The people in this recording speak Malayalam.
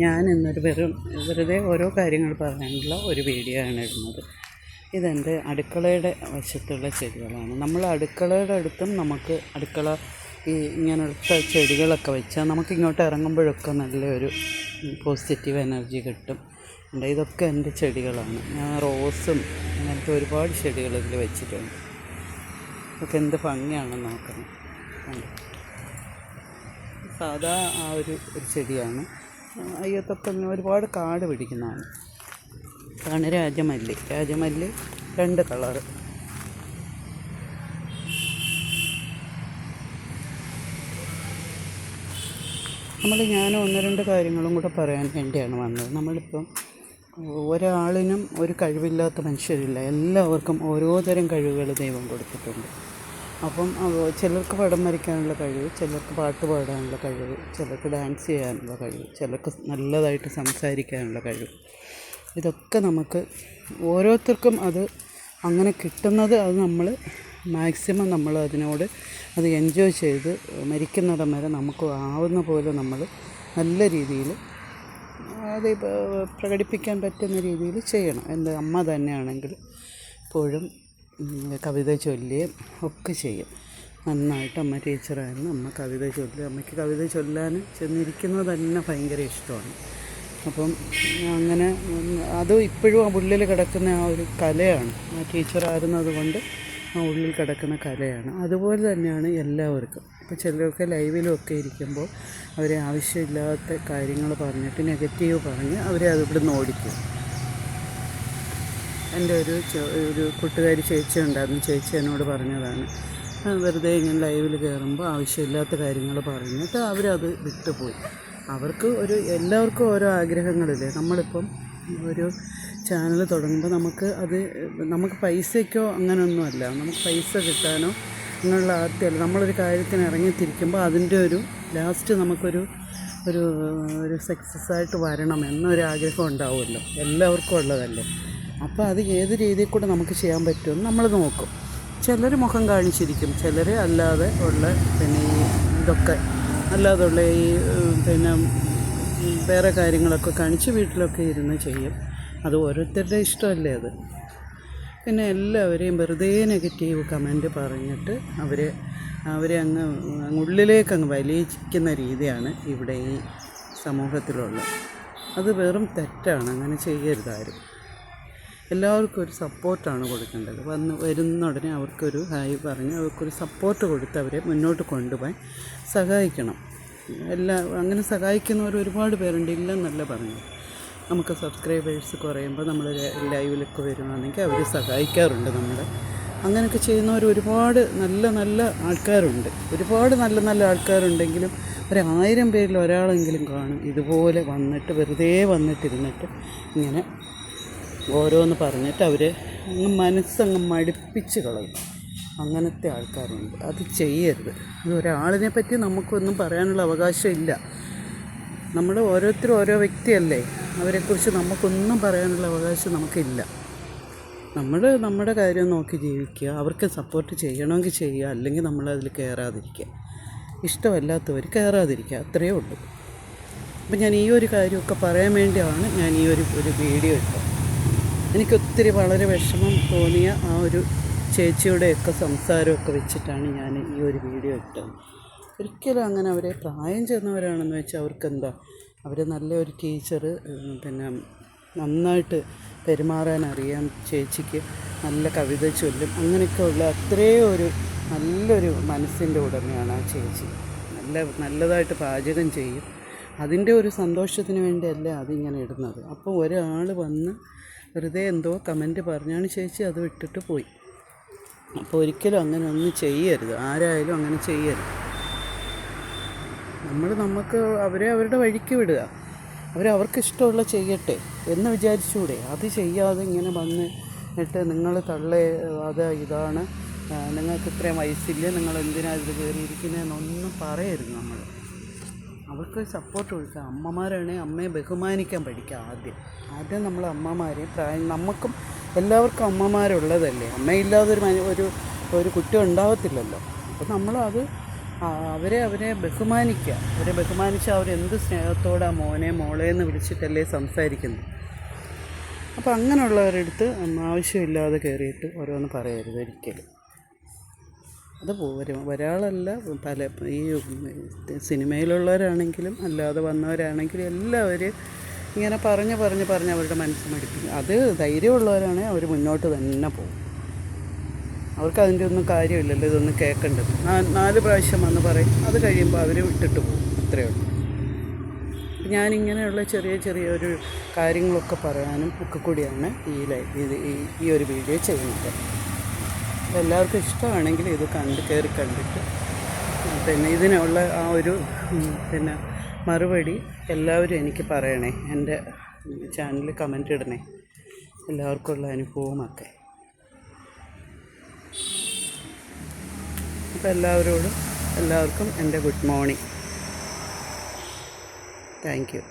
ഞാൻ ഇന്നൊരു വെറും വെറുതെ ഓരോ കാര്യങ്ങൾ പറയാനുള്ള ഒരു വീഡിയോ ആണ് ഇടുന്നത്. ഇതെന്റെ അടുക്കളയുടെ വശത്തുള്ള ചെടികളാണ്. നമ്മൾ അടുക്കളയുടെ അടുത്തും നമുക്ക് അടുക്കള ഈ ഇങ്ങനത്തെ ചെടികളൊക്കെ വെച്ചാൽ നമുക്ക് ഇങ്ങോട്ട് ഇറങ്ങുമ്പോഴൊക്കെ നല്ലൊരു പോസിറ്റീവ് എനർജി കിട്ടും. ഉണ്ട്. ഇതൊക്കെ എന്റെ ചെടികളാണ്. ഞാൻ റോസും അങ്ങനത്തെ ഒരുപാട് ചെടികൾ ഇതിൽ വെച്ചിട്ടുണ്ട്. ഇതൊക്കെ എന്ത് ഭംഗിയാണെന്ന് നോക്കണം. കണ്ടോ? സാധാ ആ ഒരു ഒരു ചെടിയാണ്. അയ്യത്തൊക്കെ ഒരുപാട് കാട് പിടിക്കുന്നതാണ്. ഇതാണ് രാജമല്ലി. രാജമല്ലി രണ്ട് കളറ് നമ്മൾ ഞാൻ ഒന്ന് രണ്ട് കാര്യങ്ങളും കൂടെ പറയാൻ വേണ്ടിയാണ് വന്നത്. നമ്മളിപ്പം ഒരാളിനും ഒരു കഴിവില്ലാത്ത മനുഷ്യരില്ല. എല്ലാവർക്കും ഓരോ തരം കഴിവുകൾ ദൈവം കൊടുത്തിട്ടുണ്ട്. അപ്പം ചിലർക്ക് പടം വരയ്ക്കാനുള്ള കഴിവ് ചിലർക്ക് പാട്ട് പാടാനുള്ള കഴിവ് ചിലർക്ക് ഡാൻസ് ചെയ്യാനുള്ള കഴിവ് ചിലർക്ക് നല്ലതായിട്ട് സംസാരിക്കാനുള്ള കഴിവ്. ഇതൊക്കെ നമുക്ക് ഓരോരുത്തർക്കും അത് അങ്ങനെ കിട്ടുന്നത് അത് നമ്മൾ മാക്സിമം നമ്മൾ അതിനോട് അത് എൻജോയ് ചെയ്ത് മരിക്കുന്നിടം വരെ നമുക്ക് ആവുന്ന പോലെ നമ്മൾ നല്ല രീതിയിൽ അത് പ്രകടിപ്പിക്കാൻ പറ്റുന്ന രീതിയിൽ ചെയ്യണം. എന്റെ അമ്മ തന്നെയാണെങ്കിൽ എപ്പോഴും ഉം, കവിത ചൊല്ലുകയും ഒക്കെ ചെയ്യും. നന്നായിട്ട് അമ്മ ടീച്ചറായിരുന്നു. അമ്മ കവിത ചൊല്ലുക. അമ്മയ്ക്ക് കവിത ചൊല്ലാൻ ചെന്നിരിക്കുന്നത് തന്നെ ഭയങ്കര ഇഷ്ടമാണ്. അപ്പം അങ്ങനെ അത് ഇപ്പോഴും ആ ഉള്ളിൽ കിടക്കുന്ന ആ ഒരു കലയാണ്. ആ ടീച്ചറായിരുന്നത് കൊണ്ട് ആ ഉള്ളിൽ കിടക്കുന്ന കലയാണ്. അതുപോലെ തന്നെയാണ് എല്ലാവർക്കും. ഇപ്പോൾ ചിലരൊക്കെ ലൈവിലൊക്കെ ഇരിക്കുമ്പോൾ അവരെ ആവശ്യമില്ലാത്ത കാര്യങ്ങൾ പറഞ്ഞിട്ട് നെഗറ്റീവ് പറഞ്ഞ് അവരെ അത് ഇവിടുന്ന് ഓടിക്കും. എന്റെ ഒരു ഒരു കൂട്ടുകാരി ചേച്ചി ഉണ്ടായിരുന്നു. ചേച്ചി എന്നോട് പറഞ്ഞതാണ്. വെറുതെ ഇങ്ങനെ ലൈവിൽ കയറുമ്പോൾ ആവശ്യമില്ലാത്ത കാര്യങ്ങൾ പറഞ്ഞിട്ട് അവരത് വിട്ടുപോയി. അവർക്ക് ഒരു എല്ലാവർക്കും ഓരോ ആഗ്രഹങ്ങളില്ലേ? നമ്മളിപ്പം ഒരു ചാനൽ തുടങ്ങുമ്പോൾ നമുക്ക് അത് നമുക്ക് പൈസയ്ക്കോ അങ്ങനെയൊന്നുമല്ല നമുക്ക് പൈസ കിട്ടാനോ അങ്ങനെയുള്ള ആദ്യമല്ല നമ്മളൊരു കാര്യത്തിന് ഇറങ്ങിത്തിരിക്കുമ്പോൾ അതിന്റെ ഒരു ലാസ്റ്റ് നമുക്കൊരു ഒരു ഒരു സക്സസ് ആയിട്ട് വരണം എന്നൊരു ആഗ്രഹം ഉണ്ടാവുമല്ലോ. എല്ലാവർക്കും ഉള്ളതല്ലേ? അപ്പോൾ അത് ഏത് രീതിയിൽ കൂടെ നമുക്ക് ചെയ്യാൻ പറ്റുമെന്ന് നമ്മൾ നോക്കും. ചിലർ മുഖം കാണിച്ചിരിക്കും. ചിലർ അല്ലാതെ ഉള്ള പിന്നെ ഈ ഇതൊക്കെ അല്ലാതെ ഉള്ള ഈ പിന്നെ വേറെ കാര്യങ്ങളൊക്കെ കാണിച്ച് വീട്ടിലൊക്കെ ഇരുന്ന് ചെയ്യും. അത് ഓരോരുത്തരുടെ ഇഷ്ടമല്ലേ അത്? പിന്നെ എല്ലാവരെയും വെറുതെ നെഗറ്റീവ് കമന്റ് പറഞ്ഞിട്ട് അവരെ അവരെ അങ്ങ് ഉള്ളിലേക്ക് അങ്ങ് വലിയിക്കുന്ന രീതിയാണ് ഇവിടെ ഈ സമൂഹത്തിലുള്ളത്. അത് വെറും തെറ്റാണ്. അങ്ങനെ ചെയ്യരുത് ആരും. എല്ലാവർക്കും ഒരു സപ്പോർട്ടാണ് കൊടുക്കേണ്ടത്. വന്ന് വരുന്ന ഉടനെ അവർക്കൊരു ഹായ് പറഞ്ഞ് അവർക്കൊരു സപ്പോർട്ട് കൊടുത്ത് അവരെ മുന്നോട്ട് കൊണ്ടുപോകാൻ സഹായിക്കണം. എല്ലാ അങ്ങനെ സഹായിക്കുന്നവർ ഒരുപാട് പേരുണ്ട് ഇല്ലെന്നല്ല പറഞ്ഞു നമുക്ക് സബ്സ്ക്രൈബേഴ്സ് കുറയുമ്പോൾ നമ്മൾ ലൈവിലൊക്കെ വരുവാണെങ്കിൽ അവർ സഹായിക്കാറുണ്ട് നമ്മളെ. അങ്ങനെയൊക്കെ ചെയ്യുന്നവർ ഒരുപാട് നല്ല നല്ല ആൾക്കാരുണ്ട്. ഒരുപാട് നല്ല നല്ല ആൾക്കാരുണ്ടെങ്കിലും ഒരായിരം പേരിൽ ഒരാളെങ്കിലും കാണും. ഇതുപോലെ വന്നിട്ട് വെറുതെ വന്നിട്ടിരുന്നിട്ട് ഇങ്ങനെ ഓരോന്ന് പറഞ്ഞിട്ട് അവർ അങ്ങ് മനസ്സങ്ങ് മടുപ്പിച്ച് കളയും. അങ്ങനത്തെ ആൾക്കാരുണ്ട്. അത് ചെയ്യരുത്. അത് ഒരാളിനെ പറ്റി നമുക്കൊന്നും പറയാനുള്ള അവകാശമില്ല. നമ്മൾ ഓരോരുത്തരും ഓരോ വ്യക്തിയല്ലേ. അവരെക്കുറിച്ച് നമുക്കൊന്നും പറയാനുള്ള അവകാശം നമുക്കില്ല. നമ്മൾ നമ്മുടെ കാര്യം നോക്കി ജീവിക്കുക. അവർക്ക് സപ്പോർട്ട് ചെയ്യണമെങ്കിൽ ചെയ്യുക. അല്ലെങ്കിൽ നമ്മൾ അതിൽ കയറാതിരിക്കുക. ഇഷ്ടമല്ലാത്തവർ കയറാതിരിക്കുക. അത്രയേ ഉള്ളൂ. അപ്പം ഞാൻ ഈ ഒരു കാര്യമൊക്കെ പറയാൻ വേണ്ടിയാണ് ഞാൻ ഈ ഒരു ഒരു വീഡിയോ ഇട്ടത്. എനിക്ക് ഒത്തിരി വളരെ വിഷമം തോന്നിയ ആ ഒരു ചേച്ചിയുടെയൊക്കെ സംസാരമൊക്കെ വെച്ചിട്ടാണ് ഞാൻ ഈ ഒരു വീഡിയോ ഇട്ടത്. ഒരിക്കലും അങ്ങനെ അവരെ പ്രായം ചെന്നവരാണെന്ന് വെച്ചാൽ അവർക്കെന്താ അവർ നല്ലൊരു ടീച്ചർ പിന്നെ നന്നായിട്ട് പെരുമാറാൻ അറിയാം ചേച്ചിക്ക് നല്ല കവിത ചൊല്ലും അങ്ങനെയൊക്കെ ഉള്ള അത്രയും ഒരു നല്ലൊരു മനസ്സിന്റെ ഉടമയാണ് ആ ചേച്ചി. നല്ല നല്ലതായിട്ട് പാചകം ചെയ്യും. അതിന്റെ ഒരു സന്തോഷത്തിന് വേണ്ടിയല്ല അതിങ്ങനെ ഇടുന്നത്. അപ്പോൾ ഒരാൾ വന്ന് വെറുതെ എന്തോ കമന്റ് പറഞ്ഞാണ് ചേച്ചി അത് വിട്ടിട്ട് പോയി. അപ്പോൾ ഒരിക്കലും അങ്ങനെ ഒന്നും ചെയ്യരുത്. ആരായാലും അങ്ങനെ ചെയ്യരുത്. നമ്മൾ നമുക്ക് അവരെ അവരുടെ വഴിക്ക് വിടുക. അവർ അവർക്ക് ഇഷ്ടമുള്ള ചെയ്യട്ടെ എന്ന് വിചാരിച്ചുകൂടെ അത് ചെയ്യാതെ ഇങ്ങനെ വന്ന് എന്നിട്ട് നിങ്ങൾ തള്ളേ അത് ഇതാണ് നിങ്ങൾക്ക് ഇത്രയും വയസ്സില്ല നിങ്ങൾ എന്തിനാ ഇത് കയറിയിരിക്കുന്നതെന്നൊന്നും പറയരുത് നമ്മൾ അവർക്ക് സപ്പോർട്ട് കൊടുക്കുക അമ്മമാരാണെങ്കിൽ അമ്മയെ ബഹുമാനിക്കാൻ പഠിക്കുക ആദ്യം. ആദ്യം നമ്മൾ അമ്മമാരെ പ്രായം നമുക്കും എല്ലാവർക്കും അമ്മമാരുള്ളതല്ലേ? അമ്മയില്ലാതെ ഒരു ഒരു ഒരു കുറ്റം ഉണ്ടാവത്തില്ലല്ലോ. അപ്പോൾ നമ്മൾ അത് അവരെ അവരെ ബഹുമാനിക്കുക. അവരെ ബഹുമാനിച്ച് അവരെന്ത് സ്നേഹത്തോടെ മോനെ മോളെ എന്ന് വിളിച്ചിട്ടല്ലേ സംസാരിക്കുന്നത്. അപ്പോൾ അങ്ങനെയുള്ളവരുടെ അടുത്ത് ആവശ്യമില്ലാതെ കയറിയിട്ട് ഓരോന്ന് പറയരുത് ഒരിക്കലും. അത് പോരും ഒരാളല്ല പല ഈ സിനിമയിലുള്ളവരാണെങ്കിലും അല്ലാതെ വന്നവരാണെങ്കിലും എല്ലാവരും ഇങ്ങനെ പറഞ്ഞ് പറഞ്ഞ് പറഞ്ഞ് അവരുടെ മനസ്സ് മടിപ്പിക്കും. അത് ധൈര്യമുള്ളവരാണെങ്കിൽ അവർ മുന്നോട്ട് തന്നെ പോകും. അവർക്ക് അതിന്റെ ഒന്നും കാര്യമില്ലല്ലോ ഇതൊന്നും കേൾക്കേണ്ടത്. നാല് പ്രാവശ്യം വന്ന് പറയും അത് കഴിയുമ്പോൾ അവർ വിട്ടിട്ട് പോകും. അത്രയേ ഉള്ളൂ. ഞാനിങ്ങനെയുള്ള ചെറിയ ചെറിയ ഒരു കാര്യങ്ങളൊക്കെ പറയാനും ഒക്കെ കൂടിയാണ് ഈ ലൈ ഈ- ഒരു വീഡിയോ ചെയ്യുന്നത്. എല്ലാവർക്കും ഇഷ്ടമാണെങ്കിൽ ഇത് കണ്ട് കയറി കണ്ടിട്ട്. പിന്നെ ഇതിനുള്ള ആ ഒരു പിന്നെ മറുപടി എല്ലാവരും എനിക്ക് പറയണേ. എന്റെ ചാനലിൽ കമന്റ് ഇടണേ. എല്ലാവർക്കും ഉള്ള അനുഭവമൊക്കെ. അപ്പോൾ എല്ലാവരോടും എല്ലാവർക്കും എന്റെ ഗുഡ് മോർണിംഗ് താങ്ക് യു